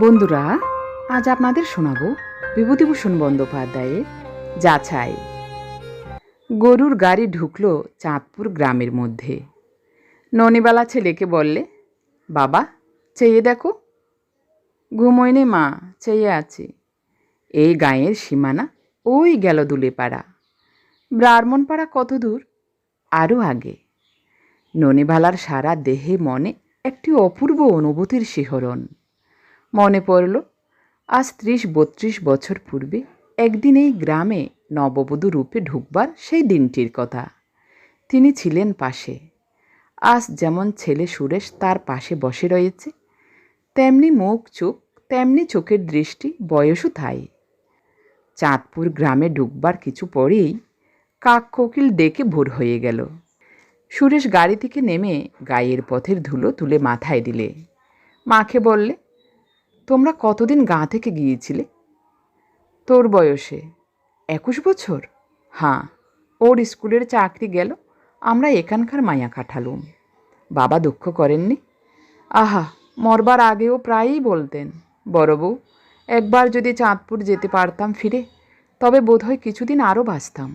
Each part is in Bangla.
বন্ধুরা, আজ আপনাদের শোনাব বিভূতিভূষণ বন্দ্যোপাধ্যায়ের যাছাই গরুর গাড়ি ঢুকলো চাঁদপুর গ্রামের মধ্যে। ননিবালা ছেলেকে বললে, বাবা, চেয়ে দেখো। ঘুমোয়নি মা, চেয়ে আছে। এই গাঁয়ের সীমানা ওই গেল দুলেপাড়া। ব্রাহ্মণপাড়া কত দূর? আরও আগে। ননিবালার সারা দেহে মনে একটি অপূর্ব অনুভূতির শিহরণ। মনে পড়ল, আজ ত্রিশ বত্রিশ বছর পূর্বে একদিন এই গ্রামে নববধূ রূপে ঢুকবার সেই দিনটির কথা। তিনি ছিলেন পাশে। আজ যেমন ছেলে সুরেশ তার পাশে বসে রয়েছে, তেমনি মুখ, চোখ, তেমনি চোখের দৃষ্টি, বয়সও তাই। চাঁদপুর গ্রামে ঢুকবার কিছু পরেই কাক কোকিল ডেকে ভোর হয়ে গেল। সুরেশ গাড়ি থেকে নেমে গায়ের পথের ধুলো তুলে মাথায় দিলে। মাকে বললে তোমরা কতদিন গাঁ থেকে গিয়েছিলে? তোর বয়সে একুশ বছর? হ্যাঁ ওর স্কুলের চাকরি গেল, আমরা এখানকার মায়া কাঠালুম বাবা দুঃখ করেননি? আহা, মরবার আগেও প্রায়ই বলতেন, বড় একবার যদি চাঁদপুর যেতে পারতাম ফিরে, তবে বোধহয় কিছুদিন আরও বাঁচতাম।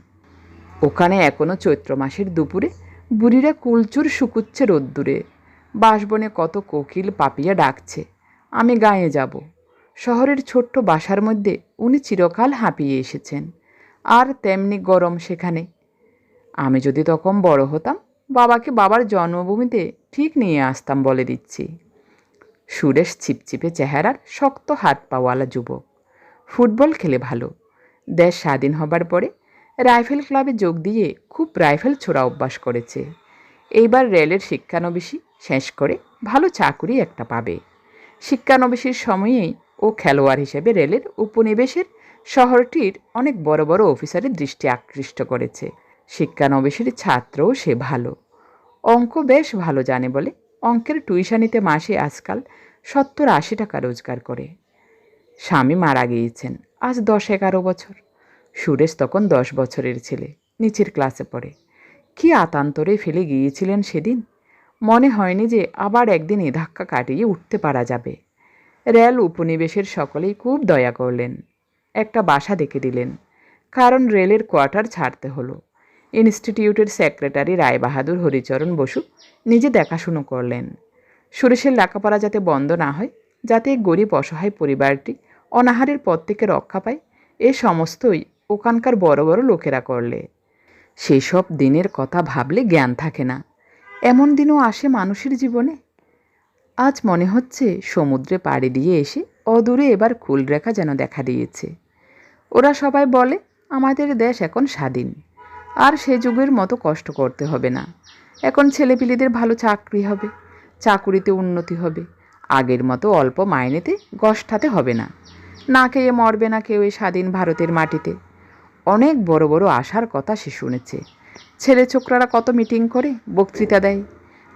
ওখানে এখনও চৈত্র মাসের দুপুরে বুড়িরা কুলচুর শুকুচ্ছে রোদ্দুরে। বাঁশবনে কত কোকিল পাপিয়া ডাকছে। আমি গাঁয়ে যাব। শহরের ছোট্ট বাসার মধ্যে উনি চিরকাল হাঁপিয়ে এসেছেন। আর তেমনি গরম সেখানে। আমি যদি তখন বড় হতাম, বাবাকে বাবার জন্মভূমিতে ঠিক নিয়ে আসতাম বলে দিচ্ছি। সুরেশ ছিপছিপে চেহারার শক্ত হাত পাওয়ালা যুবক। ফুটবল খেলে ভালো। দেশ স্বাধীন হবার পরে রাইফেল ক্লাবে যোগ দিয়ে খুব রাইফেল ছোড়া অভ্যাস করেছে। এইবার রেলের শিক্ষানবিশি শেষ করে ভালো চাকুরি একটা পাবে। শিক্ষানবিশির সময়েই ও খেলোয়াড় হিসেবে রেলের উপনিবেশের শহরটির অনেক বড় বড় অফিসারের দৃষ্টি আকৃষ্ট করেছে। শিক্ষানবিশের ছাত্রও সে ভালো। অঙ্ক বেশ ভালো জানে বলে অঙ্কের টিউশনিতে মাসে আজকাল সত্তর আশি টাকা রোজগার করে। স্বামী মারা গিয়েছেন, আজ দশ এগারো বছর। সুরেশ তখন দশ বছরের ছেলে, নিচের ক্লাসে পড়ে। কি আতান্তরে ফেলে গিয়েছিলেন সেদিন? মনে হয়নি যে আবার একদিন এ ধাক্কা কাটিয়ে উঠতে পারা যাবে। রেল উপনিবেশের সকলেই খুব দয়া করলেন। একটা বাসা দেখে দিলেন, কারণ রেলের কোয়ার্টার ছাড়তে হলো। ইনস্টিটিউটের সেক্রেটারি রায়বাহাদুর হরিচরণ বসু নিজে দেখাশুনো করলেন। সুরেশের লেখাপড়া যাতে বন্ধ না হয়, যাতে গরিব অসহায় পরিবারটি অনাহারের পথ থেকে রক্ষা পায়, এ সমস্তই ওখানকার বড় বড় লোকেরা করলে। সেই সব দিনের কথা ভাবলে জ্ঞান থাকে না। এমন দিনও আসে মানুষের জীবনে আজ মনে হচ্ছে সমুদ্রে পাড়ি দিয়ে এসে অদূরে এবার কুলরেখা যেন দেখা দিয়েছে। ওরা সবাই বলে, আমাদের দেশ এখন স্বাধীন। আর সে যুগের মতো কষ্ট করতে হবে না। এখন ছেলেপিলেদের ভালো চাকরি হবে, চাকুরিতে উন্নতি হবে। আগের মতো অল্প মাইনেতে গষ্ঠাতে হবে না। না খেয়ে মরবে, না কেউ এই স্বাধীন ভারতের মাটিতে। অনেক বড় বড় আশার কথা সে শুনেছে। ছেলে ছোকরারা কত মিটিং করে, বক্তৃতা দেয়।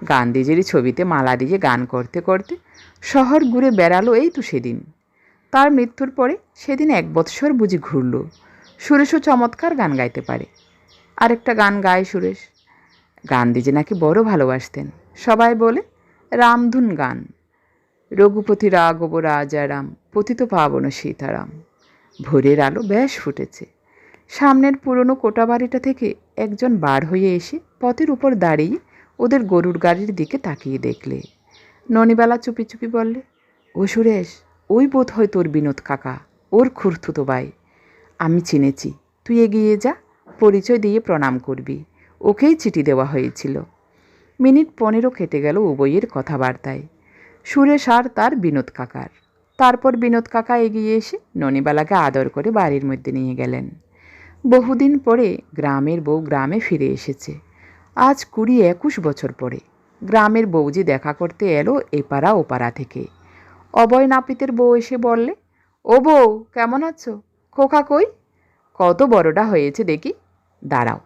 গান্ধীজির ছবিতে মালা দিয়ে গান করতে করতে শহর ঘুরে বেড়ালো এই তো সেদিন। তার মৃত্যুর পরে সেদিন এক বৎসর বুঝি ঘুরল। সুরেশও চমৎকার গান গাইতে পারে। আরেকটা গান গায় সুরেশ। গান্ধীজি নাকি বড় ভালোবাসতেন। সবাই বলে, রামধুন গান। রঘুপতি রাঘব, রাজারাম, পতিত পাবন সীতারাম। ভোরের আলো বেশ ফুটেছে। সামনের পুরনো কোটা বাড়িটা থেকে একজন বার হয়ে এসে পথের উপর দাঁড়িয়ে ওদের গরুর গাড়ির দিকে তাকিয়ে দেখলে। ননিবেলা চুপি চুপি বললে, ও সুরেশ, ওই বোধ হয় তোর বিনোদ কাকা, ওর খুরথুতো ভাই। আমি চিনেছি, তুই এগিয়ে যা, পরিচয় দিয়ে প্রণাম করবি। ওকেই চিঠি দেওয়া হয়েছিল। মিনিট পনেরো কেটে গেল উভয়ের কথাবার্তায়। সুরেশ আর তার বিনোদ কাকার। তারপর বিনোদ কাকা এগিয়ে এসে ননিবালাকে আদর করে বাড়ির মধ্যে নিয়ে গেলেন। বহুদিন পরে গ্রামের বউ গ্রামে ফিরে এসেছে। আজ কুড়ি একুশ বছর পরে। গ্রামের বৌজি দেখা করতে এলো এপাড়া ওপাড়া থেকে। অবয় নাপিতের বউ এসে বললে, ও বউ, কেমন আছো? খোকা কই? কত বড়টা হয়েছে দেখি। দাঁড়াও,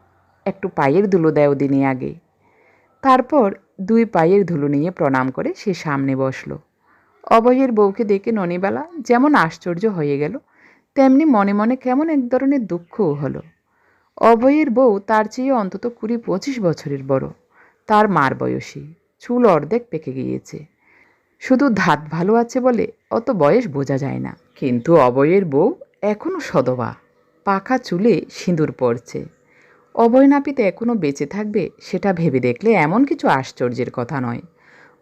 একটু পায়ের ধুলো দেও দিনে আগে। তারপর দুই পায়ের ধুলো নিয়ে প্রণাম করে সে সামনে বসল। অবয়ের বউকে দেখে ননিবালা যেমন আশ্চর্য হয়ে গেল, তেমনি মনে মনে কেমন এক ধরনের দুঃখও হলো। অভয়ের বউ তার চেয়ে অন্তত কুড়ি পঁচিশ বছরের বড়। তার মার বয়সী, চুল অর্ধেক পেকে গিয়েছে। শুধু ধাত ভালো আছে বলে অত বয়স বোঝা যায় না। কিন্তু অবয়ের বউ এখনও সদবা পাকা চুলে সিঁদুর পড়ছে অবয় নাপিতে এখনও বেঁচে থাকবে সেটা ভেবে দেখলে এমন কিছু আশ্চর্যের কথা নয়।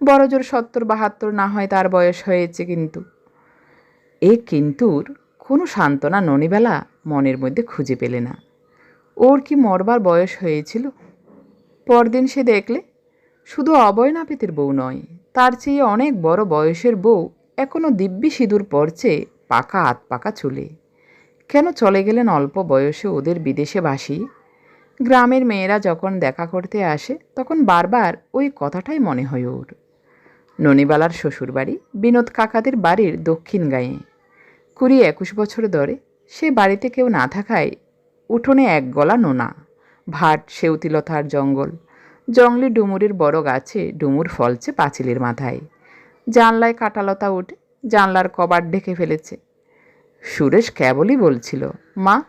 বড়জোর সত্তর বাহাত্তর না হয় তার বয়স হয়েছে কিন্তু। এ কিন্তুর কোনো সান্ত্বনা ননিবেলা মনের মধ্যে খুঁজে পেলে না। ওর কি মরবার বয়স হয়েছিল? পরদিন সে দেখলে, শুধু অবয় নাপিতের বউ নয়, তার চেয়ে অনেক বড় বয়সের বউ এখনও দিব্যি সিঁদুর পড়ছে পাকা আত পাকা চুলে। কেন চলে গেলেন অল্প বয়সে ওদের বিদেশে বাসি? গ্রামের মেয়েরা যখন দেখা করতে আসে, তখন বারবার ওই কথাটাই মনে হয় ওর। ননিবালার শ্বশুরবাড়ি বিনোদ কাকাদের বাড়ির দক্ষিণ গায়ে। কুড়ি একুশ বছর ধরে সে বাড়িতে কেউ না থাকায় উঠোনে এক গলা নোনা, ভাট সেউতিলতার জঙ্গল জঙ্গলি ডুমুরের বড় গাছে ডুমুর ফলছে পাঁচিলের মাথায়। জানলায় কাটালতা উঠে জানলার কবাট ঢেকে ফেলেছে। সুরেশ কেবলই বলছিল, মা,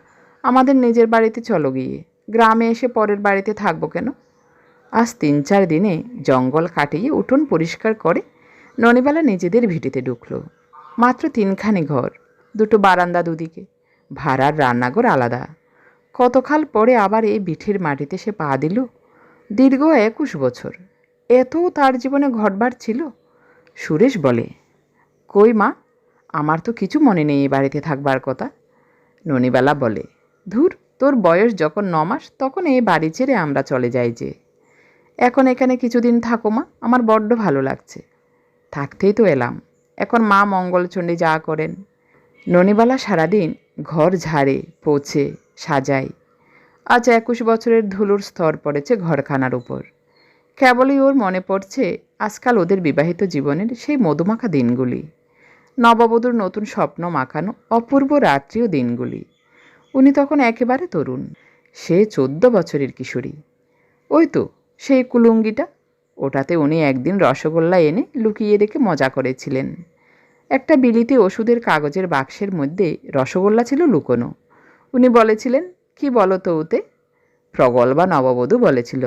আমাদের নিজের বাড়িতে চলো গিয়ে, গ্রামে এসে পরের বাড়িতে থাকব কেন? আজ তিন চার দিনে জঙ্গল কাটিয়ে উঠোন পরিষ্কার করে ননিবেলা নিজেদের ভিটিতে ঢুকলো। মাত্র তিনখানি ঘর, দুটো বারান্দা দুদিকে, ভাড়ার রান্নাঘর আলাদা। কতকাল পরে আবার এই বিঠির মাটিতে সে পা দিল? দীর্ঘ একুশ বছর। এতও তার জীবনে ঘটবার ছিল? সুরেশ বলে, কই মা, আমার তো কিছু মনে নেই এ বাড়িতে থাকবার কথা। ননিবেলা বলে, ধুর, তোর বয়স যখন ন মাস, তখন এই বাড়ি ছেড়ে আমরা চলে যাই যে। এখন এখানে কিছুদিন থাকো মা, আমার বড্ড ভালো লাগছে। থাকতেই তো এলাম। এখন মা মঙ্গলচণ্ডী যা করেন। ননিবালা সারাদিন ঘর ঝাড়ে, পোছে সাজায়। আজ একুশ বছরের ধুলোর স্তর পড়েছে ঘরখানার উপর। কেবলই ওর মনে পড়ছে আজকাল ওদের বিবাহিত জীবনের সেই মধুমাখা দিনগুলি। নববধূর নতুন স্বপ্ন মাখানো অপূর্ব রাত্রিও দিনগুলি। উনি তখন একেবারে তরুণ। সে চোদ্দ বছরের কিশোরী। ওই তো, সেই কুলুঙ্গিটা। ওটাতে উনি একদিন রসগোল্লা এনে লুকিয়ে রেখে মজা করেছিলেন। একটা বিলিতি ওষুধের কাগজের বাক্সের মধ্যে রসগোল্লা ছিল লুকোনো। উনি বলেছিলেন, কি বলো তো ওতে? প্রগল বা নববধূ বলেছিল,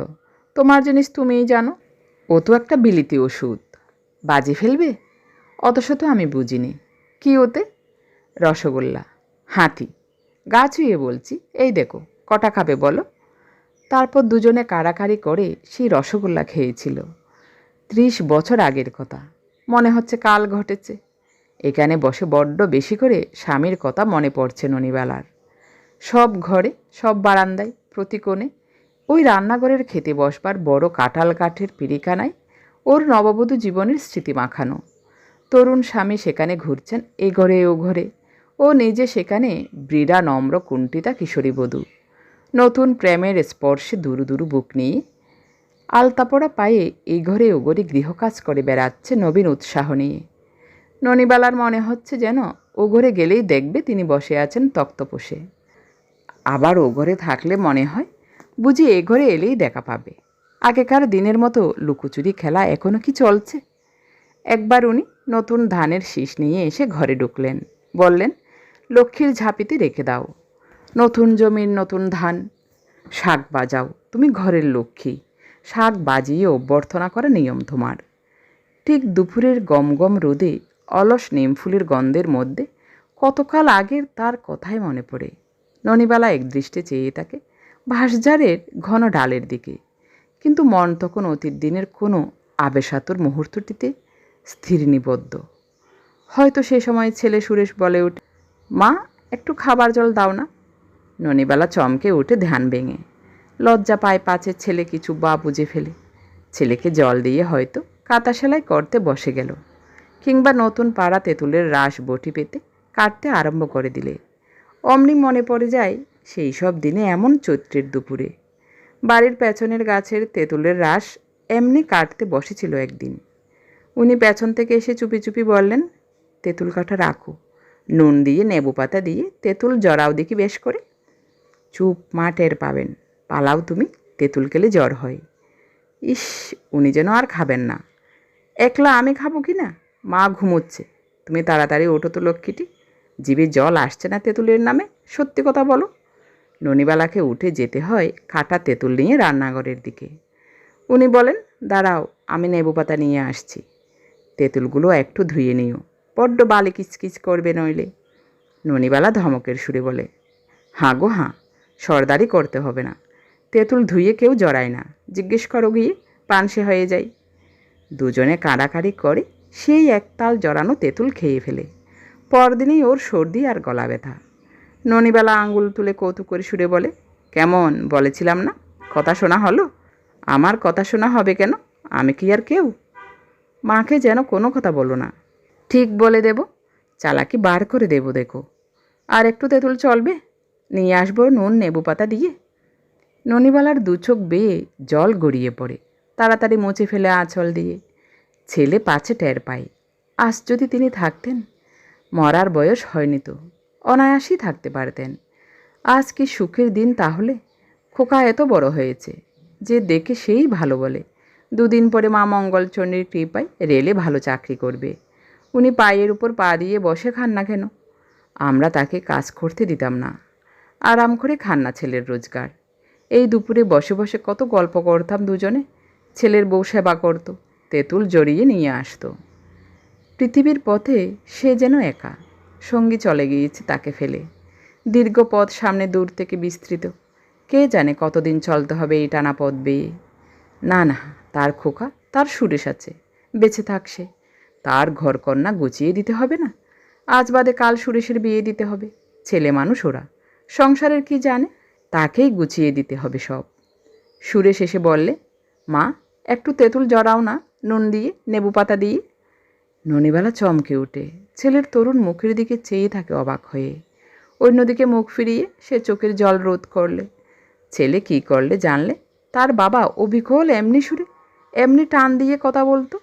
তোমার জিনিস তুমিই জানো, ও তো একটা বিলিতি ওষুধ। বাজি ফেলবে? অথচ তো আমি বুঝিনি। কি ওতে? রসগোল্লা হাতি গা ছুঁয়ে বলছি, এই দেখো, কটা খাবে বলো? তারপর দুজনে কাড়াকাড়ি করে সেই রসগোল্লা খেয়েছিল। ত্রিশ বছর আগের কথা, মনে হচ্ছে কাল ঘটেছে। এখানে বসে বড্ড বেশি করে স্বামীর কথা মনে পড়ছে ননিবেলার। সব ঘরে, সব বারান্দায় প্রতি কোণে ওই রান্নাঘরের খেতে বসবার বড় কাঁঠাল কাঠের পিরিকানায় ওর নববধূ জীবনের স্মৃতি মাখানো। তরুণ স্বামী সেখানে ঘুরছেন এ ঘরে, ও ঘরে। ও নিজে সেখানে ব্রীড়া নম্র কুণ্ঠিতা কিশোরী বধূ। নতুন প্রেমের স্পর্শে দুরু দুরু বুক নিয়ে আলতাপড়া পায়ে এই ঘরে, ও ঘরে গৃহকাজ করে বেড়াচ্ছে নবীন উৎসাহ নিয়ে। ননিবালার মনে হচ্ছে যেন ও ঘরে গেলেই দেখবে তিনি বসে আছেন তক্তপোষে। আবার ও ঘরে থাকলে মনে হয় বুঝি এ ঘরে এলেই দেখা পাবে। আগেকার দিনের মতো লুকোচুরি খেলা এখনও কি চলছে? একবার উনি নতুন ধানের শীষ নিয়ে এসে ঘরে ঢুকলেন। বললেন, লক্ষ্মীর ঝাঁপিতে রেখে দাও। নতুন জমির নতুন ধান। শাক বাজাও। তুমি ঘরের লক্ষ্মী। শাক বাজিয়ে অভ্যর্থনা করা নিয়ম তোমার। ঠিক দুপুরের গম গম রোদে অলস নিমফুলের গন্ধের মধ্যে কতকাল আগের তার কথাই মনে পড়ে। ননিবালা একদৃষ্টে চেয়ে থাকে ভাসঝাড়ের ঘন ডালের দিকে। কিন্তু মন তখন অতীত দিনের কোনো আবেশাতুর মুহূর্তটিতে স্থির নিবদ্ধ। হয়তো সে সময় ছেলে সুরেশ বলে উঠে, মা, একটু খাবার জল দাও না? ননিবালা চমকে উঠে ধ্যান ভেঙে, লজ্জা পায় পাচের ছেলে কিছু বা বুঝে ফেলে। ছেলেকে জল দিয়ে হয়তো কাঁথা সেলাই করতে বসে গেল, কিংবা নতুন পাড়া তেঁতুলের রাস বটি পেতে কাটতে আরম্ভ করে দিলে। অমনি মনে পড়ে যায়, সেই সব দিনে এমন চৈত্রের দুপুরে। বাড়ির পেছনের গাছের তেঁতুলের রাস এমনি কাটতে বসেছিল একদিন। উনি পেছন থেকে এসে চুপি চুপি বললেন, তেঁতুল কাঠা রাখো। নুন দিয়ে নেবু পাতা দিয়ে তেঁতুল জড়াও দেখি বেশ করে। চুপ মা টের পাবেন, পালাও তুমি, তেঁতুল খেলে জ্বর হয়। ইস, উনি যেন আর খাবেন না। একলা আমি খাব কি না? মা ঘুমোচ্ছে। তুমি তাড়াতাড়ি ওঠো তো লক্ষ্মীটি। জিভে জল আসছে না তেঁতুলের নামে? সত্যি কথা বলো। ননিবালাকে উঠে যেতে হয় কাটা তেঁতুল নিয়ে রান্নাঘরের দিকে। উনি বলেন, দাঁড়াও, আমি নেবু পাতা নিয়ে আসছি। তেঁতুলগুলো একটু ধুয়ে নিও। বড্ড বালি কিচকিচ করবে নইলে। ননিবালা ধমকের সুরে বলে, হাঁ গো হাঁ সর্দারি করতে হবে না। তেঁতুল ধুয়ে কেউ জড়ায় না। জিজ্ঞেস করো গিয়ে পানসে হয়ে যায়। দুজনে কাড়াকাড়ি করে সেই একতাল জড়ানো তেঁতুল খেয়ে ফেলে। পরদিনেই ওর সর্দি আর গলা ব্যথা। ননিবেলা আঙ্গুল তুলে কৌতুক করে সুরে বলে, কেমন? বলেছিলাম না। কথা শোনা হলো? আমার কথা শোনা হবে কেন? আমি কি আর কেউ? মাকে যেন কোনো কথা বলো না। ঠিক বলে দেব। চালাকি বার করে দেব, দেখো। আর একটু তেঁতুল চলবে? নিয়ে আসব নুন নেবু পাতা দিয়ে? ননিবালার দু চোখ বেয়ে জল গড়িয়ে পড়ে। তাড়াতাড়ি মুছে ফেলে আঁচল দিয়ে। ছেলে পাছে টের পায়। আজ যদি তিনি থাকতেন মরার বয়স হয়নি তো। অনায়াসই থাকতে পারতেন। আজ কি সুখের দিন তাহলে? খোকা এত বড় হয়েছে যে দেখে সেই ভালো বলে। দুদিন পরে মা মঙ্গলচণ্ডীর কৃপায় রেলে ভালো চাকরি করবে। উনি পায়ের উপর পা দিয়ে বসে খান না কেন? আমরা তাকে কাজ করতে দিতাম না। আরাম করে খান না ছেলের রোজগার। এই দুপুরে বসে বসে কত গল্প করতাম দুজনে। ছেলের বউ সেবা করতো, তেঁতুল জড়িয়ে নিয়ে আসতো। পৃথিবীর পথে সে যেন একা। সঙ্গী চলে গিয়েছে তাকে ফেলে। দীর্ঘ পথ সামনে দূর থেকে বিস্তৃত। কে জানে কতদিন চলতে হবে এই টানা পথ বেয়ে। না না, তার খোকা, তার সুরেশ আছে বেঁচে থাকছে তার ঘরকন্যা গুছিয়ে দিতে হবে না? আজ বাদে কাল সুরেশের বিয়ে দিতে হবে। ছেলে মানুষ ওরা। সংসারের কি জানে? তাকেই গুছিয়ে দিতে হবে সব। সুরেশ এসে বললে, মা, একটু তেঁতুল জড়াও না, নুন দিয়ে নেবু পাতা দিয়ে। ননিবেলা চমকে ওঠে ছেলের তরুণ মুখের দিকে চেয়ে থাকে অবাক হয়ে। অন্যদিকে মুখ ফিরিয়ে সে চোখের জল রোধ করলে। ছেলে কি করলে জানলে? তার বাবা অবিকল এমনি সুরে এমনি টান দিয়ে কথা বলতো।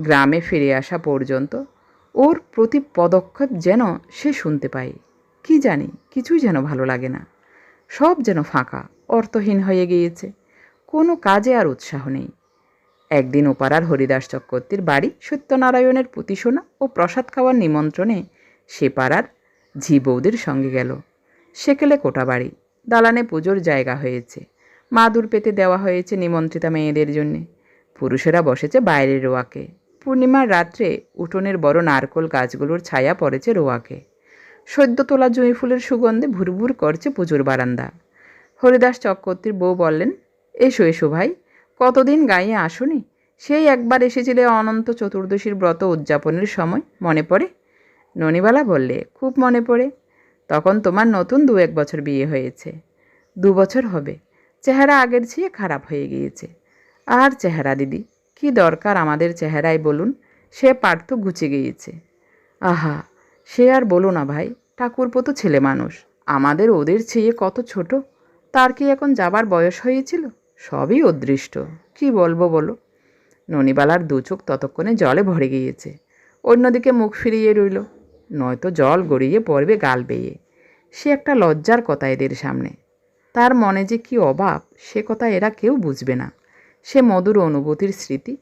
গ্রামে ফিরে আসা পর্যন্ত ওর প্রতি পদক্ষেপ যেন সে শুনতে পায়। কি জানি, কিছুই যেন ভালো লাগে না। সব যেন ফাঁকা, অর্থহীন হয়ে গিয়েছে। কোনো কাজে আর উৎসাহ নেই। একদিন ওপাড়ার হরিদাস চক্রবর্তীর বাড়ি সত্যনারায়ণের পুতিসোনা ও প্রসাদ খাওয়ার নিমন্ত্রণে সে পাড়ার ঝি বৌদির সঙ্গে গেল। সেকেলে কোটা বাড়ি। দালানে পুজোর জায়গা হয়েছে। মাদুর পেতে দেওয়া হয়েছে নিমন্ত্রিতা মেয়েদের জন্যে। পুরুষেরা বসেছে বাইরের রোয়াকে। পূর্ণিমার রাত্রে উঠোনের বড় নারকোল গাছগুলোর ছায়া পড়েছে রোয়াকে। সদ্য তোলা জুঁই ফুলের সুগন্ধে ভুরভুর করছে পুজোর বারান্দা। হরিদাস চক্রবর্তীর বউ বললেন, এসো এসো ভাই কতদিন গায়ে আসনি? সেই একবার এসেছিলে অনন্ত চতুর্দশীর ব্রত উদযাপনের সময়, মনে পড়ে? ননিবালা বললে, খুব মনে পড়ে। তখন তোমার নতুন দু এক বছর বিয়ে হয়েছে। দু বছর হবে। চেহারা আগের চেয়ে খারাপ হয়ে গিয়েছে। আর চেহারা দিদি, কি দরকার আমাদের চেহারায় বলুন? সে পার্থ ঘুচে গিয়েছে। আহা, সে আর বলো না ভাই, ঠাকুরপো তো ছেলে মানুষ। আমাদের ওদের চেয়ে কত ছোট? তার কি এখন যাবার বয়স হয়েছিল? সবই অদৃষ্ট। কি বলব বলো? ননিবালার দু চোখ ততক্ষণে জলে ভরে গিয়েছে। অন্যদিকে মুখ ফিরিয়ে রইল। নয়তো জল গড়িয়ে পড়বে গাল বেয়ে। সে একটা লজ্জার কথা এদের সামনে। তার মনে যে কি অভাব সে কথা এরা কেউ বুঝবে না। সে মধুর অনুভূতির স্মৃতি।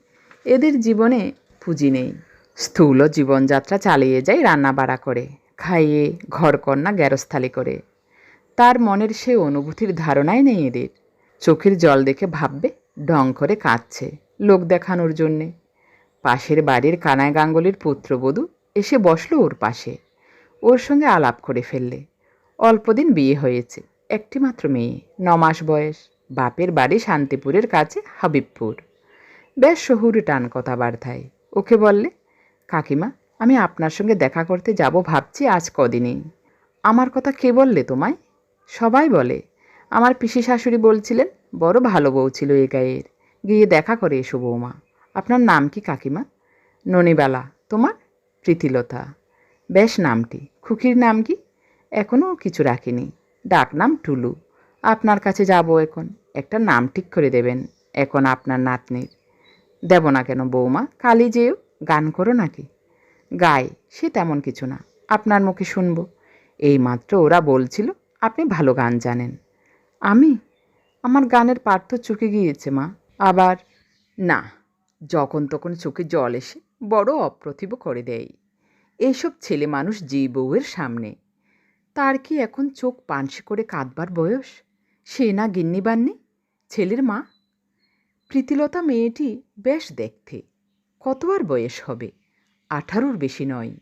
এদের জীবনে পুঁজি নেই। স্থূল জীবনযাত্রা চালিয়ে যায় রান্না বাড়া করে, খাইয়ে ঘরকন্যা গ্যারস্থালি করে। তার মনের সে অনুভূতির ধারণাই নেই এদের। চোখের জল দেখে ভাববে, ঢং করে কাঁদছে লোক দেখানোর জন্যে। পাশের বাড়ির কানায় গাঙ্গুলির পুত্রবধূ এসে বসল ওর পাশে। ওর সঙ্গে আলাপ করে ফেললে। অল্পদিন বিয়ে হয়েছে, একটি মাত্র মেয়ে, ন মাস বয়স। বাপের বাড়ি শান্তিপুরের কাছে হাবিবপুর। বেশ শহুরে টান কথাবার্তায়। ওকে বললে, কাকিমা, আমি আপনার সঙ্গে দেখা করতে যাব ভাবছি আজ কদিনেই। আমার কথা কে বললে তোমায়? সবাই বলে আমার পিসি শাশুড়ি বলছিলেন, বড় ভালো বউ ছিল এ গায়ের। গিয়ে দেখা করে এসো বৌমা। আপনার নাম কি কাকিমা? ননিবালা, তোমার প্রীতিলতা। বেশ নামটি। খুকির নাম কি? এখনও কিছু রাখিনি। ডাক নাম টুলু। আপনার কাছে যাব এখন। একটা নাম ঠিক করে দেবেন, এখন আপনার নাতনির। দেব না কেন বৌমা? কালি যেও। গান করো নাকি? গায় সে তেমন কিছু না। আপনার মুখে শুনব। এই মাত্র ওরা বলছিল, আপনি ভালো গান জানেন। আমি? আমার গানের তো চুকে গিয়েছে, মা। আবার না, যখন তখন চোখে জল এসে বড় অপ্রতিভ করে দেয়। এইসব ছেলে মানুষ জি বউয়ের সামনে। তার কি এখন চোখ পানসি করে কাঁদবার বয়স? সে না গিন্নি বান্নি? ছেলের মা? প্রীতিলতা মেয়েটি বেশ দেখতে। কত আর বয়স হবে? আঠারোর বেশি নয়।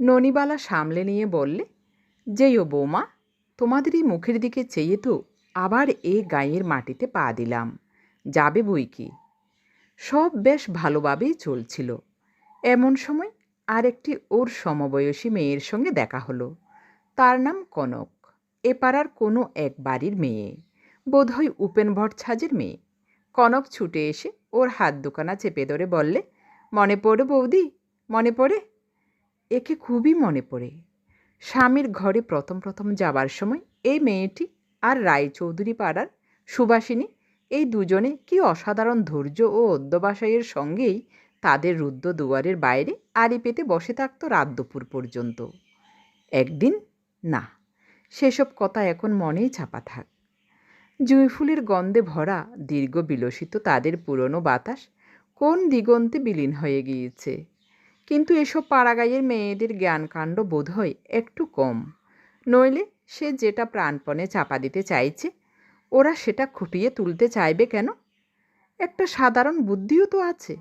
ননিবালা সামলে নিয়ে বললে যেই ও বৌমা, তোমাদেরই মুখের দিকে চেয়ে তো আবার এ গায়ের মাটিতে পা দিলাম। যাবে বই কি? সব বেশ ভালোভাবেই চলছিল। এমন সময় আরেকটি ওর সমবয়সী মেয়ের সঙ্গে দেখা হলো। তার নাম কনক। এ পাড়ার কোনো এক বাড়ির মেয়ে। বোধহয় উপেন ভট্টাচার্যের মেয়ে। কনক ছুটে এসে ওর হাত দুখানা চেপে ধরে বললে, মনে পড়ে বৌদি? মনে পড়ে? একে খুবই মনে পড়ে। স্বামীর ঘরে প্রথম প্রথম যাবার সময় এই মেয়েটি আর রায়চৌধুরী পাড়ার সুবাসিনী এই দুজনে কি অসাধারণ ধৈর্য ও অধ্যবাসায়ের সঙ্গেই তাদের রুদ্ধ দুয়ারের বাইরে আড়ি পেতে বসে থাকত রাত দুপুর পর্যন্ত। একদিন না, সেসব কথা এখন মনেই চাপা থাক। জুঁইফুলের গন্ধে ভরা, দীর্ঘ বিলসিত তাদের পুরনো বাতাস কোন দিগন্তে বিলীন হয়ে গিয়েছে। কিন্তু এসব পাড়াগাঁয়ের মেয়েদের জ্ঞানকাণ্ড বোধ হয় একটু কম। নইলে সে যেটা প্রাণপণে চাপা দিতে চাইছে, ওরা সেটা খুঁটিয়ে তুলতে চাইবে কেন? একটা সাধারণ বুদ্ধিও তো আছে।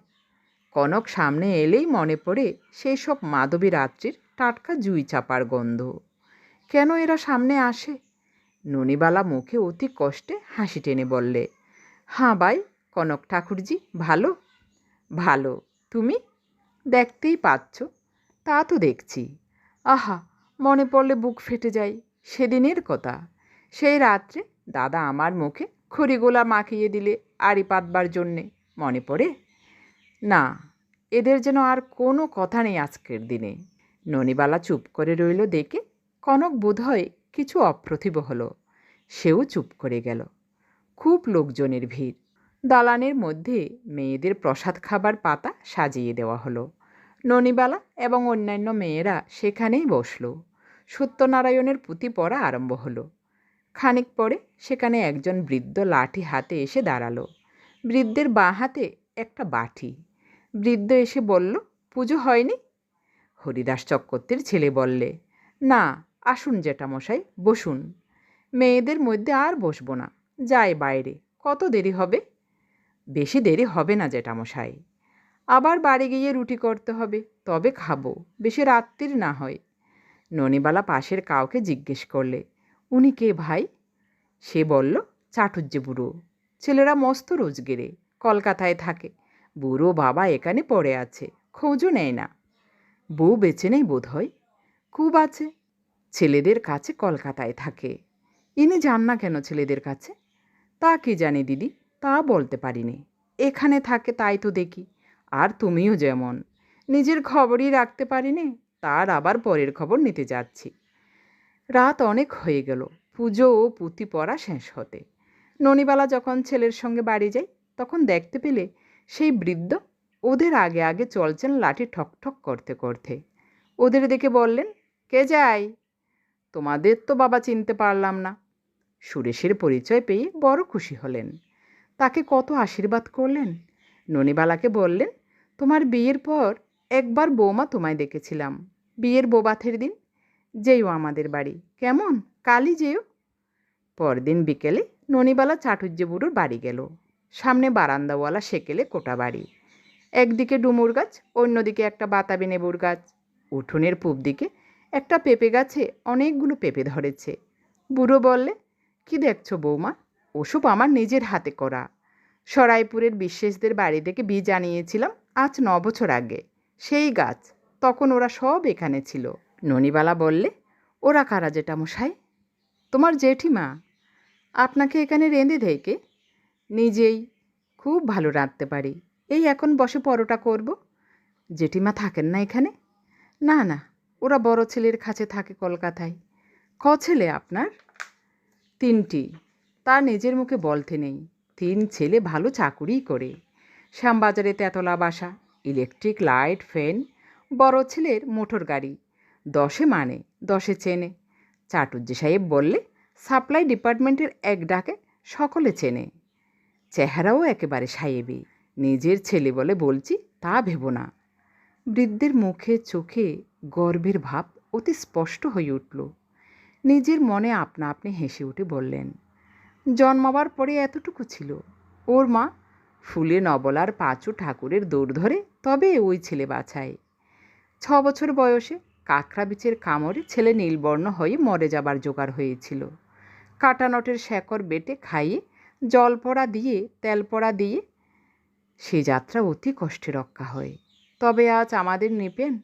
কনক সামনে এলেই মনে পড়ে সেই সব মাধবী রাত্রির টাটকা জুই চাপার গন্ধ। কেন এরা সামনে আসে? ননিবালা মুখে অতি কষ্টে হাসি টেনে বললে, হাঁ বাই কনক ঠাকুরজি, ভালো? ভালো। তুমি? দেখতেই পাচ্ছ, তা তো দেখছি। আহা, মনে পড়লে বুক ফেটে যায়। সেদিনের কথা। সেই রাত্রে দাদা আমার মুখে খড়িগোলা মাখিয়ে দিলে আড়ি পাতবার জন্যে মনে পড়ে। না, এদের যেন আর কোনো কথা নেই আজকের দিনে। ননিবালা চুপ করে রইল দেখে কনক বোধহয় কিছু অপ্রতিভ হলো। সেও চুপ করে গেল। খুব লোকজনের ভিড়। দালানের মধ্যে মেয়েদের প্রসাদ খাবার পাতা সাজিয়ে দেওয়া হলো। ননিবালা এবং অন্যান্য মেয়েরা সেখানেই বসল। সত্যনারায়ণের পুঁতি পড়া আরম্ভ হলো। খানিক পরে সেখানে একজন বৃদ্ধ লাঠি হাতে এসে দাঁড়াল। বৃদ্ধের বাঁ হাতে একটা বাটি বৃদ্ধ এসে বলল, পুজো হয়নি? হরিদাস চক্রবর্তীর ছেলে বললে, না, আসুন জেঠামশাই বসুন। মেয়েদের মধ্যে আর বসবো না। যাই বাইরে, কত দেরি হবে? বেশি দেরি হবে না জেঠামশাই আবার বাড়ি গিয়ে রুটি করতে হবে, তবে খাব। বেশি রাত্রির না হয়। ননিবালা পাশের কাউকে জিজ্ঞেস করলে, উনি কে ভাই? সে বলল চাটুজ্জে বুড়ো। ছেলেরা মস্ত রোজগেরে, কলকাতায় থাকে। বুড়ো বাবা এখানে পড়ে আছে, খোঁজও নেয় না। বউ বেছে নেই বোধ হয় খুব আছে। ছেলেদের কাছে কলকাতায় থাকে। ইনি যান না কেন ছেলেদের কাছে? তা কি জানি দিদি, তা বলতে পারিনি। এখানে থাকে তাই তো দেখি। আর তুমিও যেমন। নিজের খবরই রাখতে পারিনি? তার আবার পরের খবর নিতে যাচ্ছি। রাত অনেক হয়ে গেল, পুজো ও পুঁতি পড়া শেষ হতে। ননিবালা যখন ছেলের সঙ্গে বাড়ি যায়, তখন দেখতে পেলে সেই বৃদ্ধ ওদের আগে আগে চলছেন লাঠি ঠক ঠক করতে করতে। ওদের দেখে বললেন, কে যায়? তোমাদের তো বাবা চিনতে পারলাম না। সুরেশের পরিচয় পেয়ে বড় খুশি হলেন। তাকে কত আশীর্বাদ করলেন? ননিবালাকে বললেন, তোমার বিয়ের পর একবার বৌমা তোমায় দেখেছিলাম। বিয়ের বোবাথের দিন। যেও আমাদের বাড়ি। কেমন? কালই যেও পরদিন বিকেলে ননিবালা চাটুর্য বুড়োর বাড়ি গেল। সামনে বারান্দাওয়ালা সেকেলে কোটা বাড়ি। একদিকে ডুমুর গাছ, অন্যদিকে একটা বাতাবি নেবুর গাছ। উঠোনের পূব দিকে একটা পেঁপে গাছে অনেকগুলো পেঁপে ধরেছে। বুড়ো বললে, কি দেখছ বৌমা? ওসব আমার নিজের হাতে করা। সরাইপুরের বিশ্বেষদের বাড়ি থেকে বীজ আনিয়েছিলাম আজ ন বছর আগে। সেই গাছ। তখন ওরা সব এখানে ছিল। ননিবালা বললে, ওরা কারা যেটা মশাই? তোমার জেঠিমা? আপনাকে এখানে রেঁধে থেকে নিজেই খুব ভালো রাঁধতে পারি। এই এখন বসে পরোটা করব। জেঠিমা থাকেন না এখানে? না না, ওরা বড় ছেলের কাছে থাকে কলকাতায়। ক ছেলে আপনার? তিনটি। তা নিজের মুখে বলতে নেই। তিন ছেলে ভালো চাকুরিই করে। শ্যামবাজারে তেতলা বাসা, ইলেকট্রিক, লাইট, ফ্যান বড় ছেলের মোটর গাড়ি। দশে মানে দশে চেনে। চাটুর্জি সাহেব বললে, সাপ্লাই ডিপার্টমেন্টের এক ডাকে সকলে চেনে। চেহারাও একেবারে সাহেবি নিজের ছেলে বলে বলছি তা ভেব না। বৃদ্ধের মুখে চোখে গর্বের ভাব অতি স্পষ্ট হয়ে উঠল। নিজের মনে আপনা আপনি হেসে উঠে বললেন, জন্মাবার পরে এতটুকু ছিল। ওর মা ফুলে নবলার পাঁচু ঠাকুরের দৌড় ধরে তবে ওই ছেলে বাছাই ছ বছর বয়সে কাঁকড়া বিচের কামড়ে ছেলে নীলবর্ণ হয়ে মরে যাবার জোগাড় হয়েছিল। কাটানটের শেকর বেটে খাইয়ে জল পড়া দিয়ে তেল পড়া দিয়ে সে যাত্রা অতি কষ্টে রক্ষা হয়। তবে আজ আমাদের নেপেন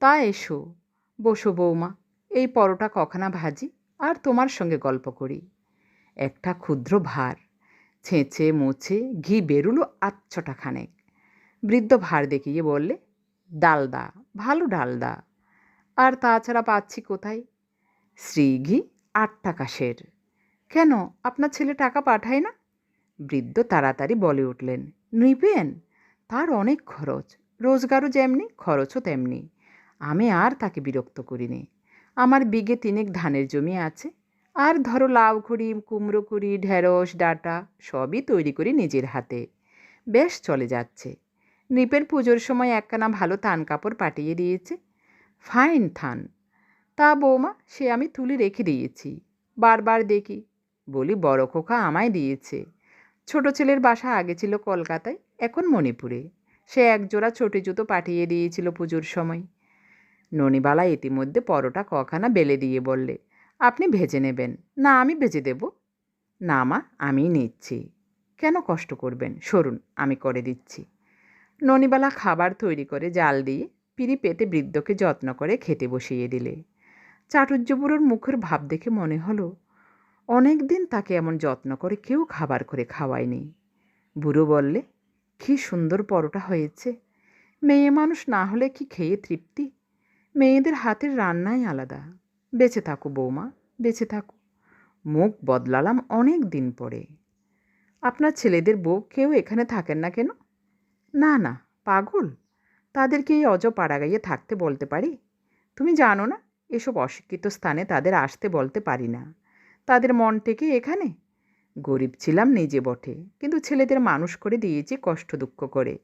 তা এসো, বসো বৌমা, এই পরোটা কখনা ভাজি আর তোমার সঙ্গে গল্প করি। একটা ক্ষুদ্র ভার, ছেঁচে মুছে ঘি বেরুলো আচ্ছটা খানেক। বৃদ্ধ ভার দেখিয়ে বললে, ডালদা ভালো ডালদা আর তাছাড়া পাচ্ছি কোথায়? শ্রীঘি আট টাকা সের কেন? আপনার ছেলে টাকা পাঠায় না? বৃদ্ধ তাড়াতাড়ি বলে উঠলেন, নৃপেন, তার অনেক খরচ। রোজগারও যেমনি, খরচও তেমনি। আমি আর তাকে বিরক্ত করিনি। আমার বিঘে তিনেক ধানের জমি আছে। আর ধরো লাউ খড়ি, কুমড়ো কুড়ি ঢেঁড়স, ডাটা সবই তৈরি করি নিজের হাতে। বেশ চলে যাচ্ছে। নৃপের পুজোর সময় একখানা ভালো থান কাপড় পাঠিয়ে দিয়েছে। ফাইন থান। তা বৌমা, সে আমি তুলে রেখে দিয়েছি। বারবার দেখি। বলি, বড় খোকা আমায় দিয়েছে। ছোট ছেলের বাসা আগে ছিল কলকাতায়, এখন মণিপুরে। সে একজোড়া ছোটি জুতো পাঠিয়ে দিয়েছিল পুজোর সময়। ননিবালা ইতিমধ্যে পরোটা কখানা বেলে দিয়ে বললে, আপনি ভেজে নেবেন। না, আমি ভেজে দেব। না মা, আমিই নিচ্ছি। কেন কষ্ট করবেন? সরুন, আমি করে দিচ্ছি। ননিবালা খাবার তৈরি করে জাল দিয়ে পিড়ি পেতে বৃদ্ধকে যত্ন করে খেতে বসিয়ে দিলে। চাটুর্যবুড়োর মুখের ভাব দেখে মনে হলো অনেক দিন তাকে এমন যত্ন করে কেউ খাবার করে খাওয়ায়নি। বুড়ো বললে, কি সুন্দর পরোটা হয়েছে। মেয়ে মানুষ না হলে কি খেয়ে তৃপ্তি? মেয়েদের হাতের রান্নাই আলাদা। বেঁচে থাকো বৌমা, বেঁচে থাকো। মুখ বদলালাম অনেক দিন পরে। আপনার ছেলেদের বউ কেউ এখানে থাকেন না কেন? না না, পাগল। তাদেরকে এই অজ পাড়া পাড়াগাইয়ে থাকতে বলতে পারি? তুমি জানো না, এসব অশিক্ষিত স্থানে তাদের আসতে বলতে পারি না। তাদের মন থেকে এখানে? গরিব ছিলাম নিজে বটে, কিন্তু ছেলেদের মানুষ করে দিয়েছি কষ্ট দুঃখ করে।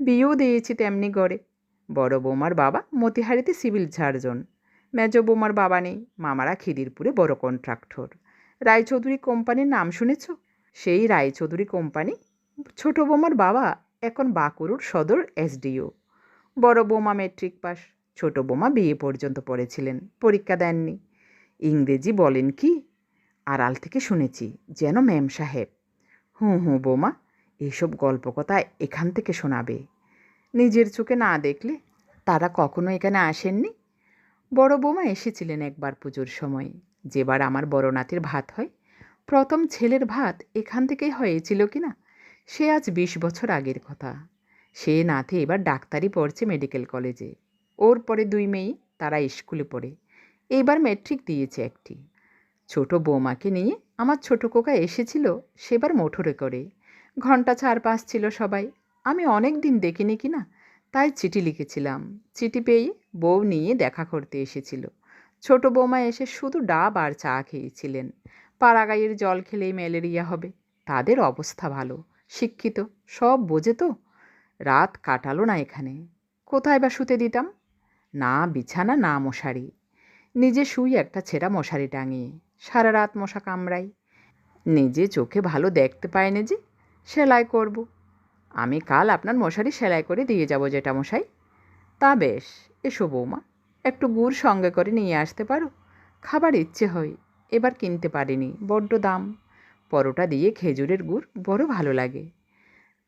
বিয়েও দিয়েছি তেমনি গড়ে। বড় বৌমার বাবা মতিহারিতে সিভিল সার্জন। মেজ বৌমার বাবা নেই, মামারা খিদিরপুরে বড় কন্ট্রাক্টর। রায়চৌধুরী কোম্পানির নাম শুনেছ? সেই রায়চৌধুরী কোম্পানি ছোট বৌমার বাবা এখন বাঁকুড়ুর সদর এসডিও। বড় বৌমা মেট্রিক পাস, ছোট বৌমা বিয়ে পর্যন্ত পড়েছিলেন, পরীক্ষা দেননি। ইংরেজি বলেন কি? আড়াল থেকে শুনেছি, যেন ম্যাম সাহেব। হুঁ হুঁ, বোমা এইসব গল্প কথা এখান থেকে শোনাবে। নিজের চোখে না দেখলে তারা কখনো এখানে আসেননি? বড় বৌমা এসেছিলেন একবার পুজোর সময়। যেবার আমার বড় নাতির ভাত হয়, প্রথম ছেলের ভাত এখান থেকেই হয়েছিল কি না সে আজ বিশ বছর আগের কথা। সে নাতি এবার ডাক্তারি পড়ছে মেডিকেল কলেজে। ওর পরে দুই মেয়ে, তারা স্কুলে পড়ে। এইবার ম্যাট্রিক দিয়েছে একটি। ছোট বৌমাকে নিয়ে আমার ছোট কোকা এসেছিল, সেবার মোটরে করে। ঘণ্টা চার পাঁচ ছিল সবাই। আমি অনেক দিন দেখিনি কি না তাই চিঠি লিখেছিলাম। চিঠি পেয়ে বউ নিয়ে দেখা করতে এসেছিল। ছোট বৌমা এসে শুধু ডাব আর চা খেয়েছিলেন। পাড়াগাইয়ের জল খেলেই ম্যালেরিয়া হবে। তাদের অবস্থা ভালো। শিক্ষিত, সব বোঝে তো। রাত কাটালো না এখানে। কোথায় বা শুতে দিতাম? না বিছানা, না মশারি। নিজে শুই একটা ছেঁড়া মশারি টাঙিয়ে। সারা রাত মশা কামড়াই। নিজে চোখে ভালো দেখতে পায় না যে, সেলাই করব। আমি কাল আপনার মশারি সেলাই করে দিয়ে যাব যেটা মশাই। তা বেশ, এসো বৌমা, একটু গুড় সঙ্গে করে নিয়ে আসতে পারো? খাবার ইচ্ছে হয়, এবার কিনতে পারিনি, বড্ড দাম। পরোটা দিয়ে খেজুরের গুড় বড় ভালো লাগে।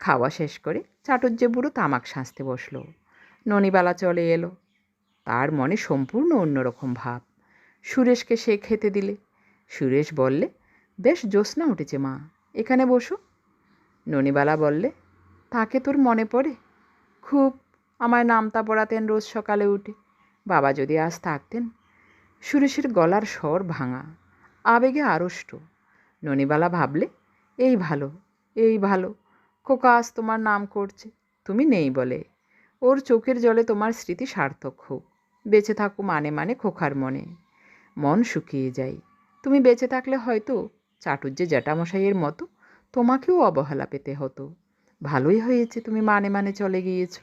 খাওয়া শেষ করে চাটুর্যে বুড়ো তামাক সাজতে বসল। ননিবালা চলে এলো। তার মনে সম্পূর্ণ অন্যরকম ভাব। সুরেশকে সে খেতে দিলে। সুরেশ বললে, বেশ, জ্যোৎস্না উঠেছে মা, এখানে বসো। ননিবালা বললে, তাকে তোর মনে পড়ে? খুব, আমায় নামতা পড়াতেন রোজ সকালে উঠে। বাবা যদি আজ থাকতেন? সুরেশের গলার স্বর ভাঙা, আবেগে আড়ষ্ট। ননিবালা ভাবলে, এই ভালো এই ভালো খোকা আজ তোমার নাম করছে, তুমি নেই বলে। ওর চোখের জলে তোমার স্মৃতি সার্থক হোক, বেঁচে থাকো মানে মানে খোকার মনে। মন শুকিয়ে যায়। তুমি বেঁচে থাকলে হয়তো চাটুর্যে জ্যাঠামশাইয়ের মতো তোমাকেও অবহেলা পেতে হতো। ভালোই হয়েছে তুমি মানে মানে চলে গিয়েছো।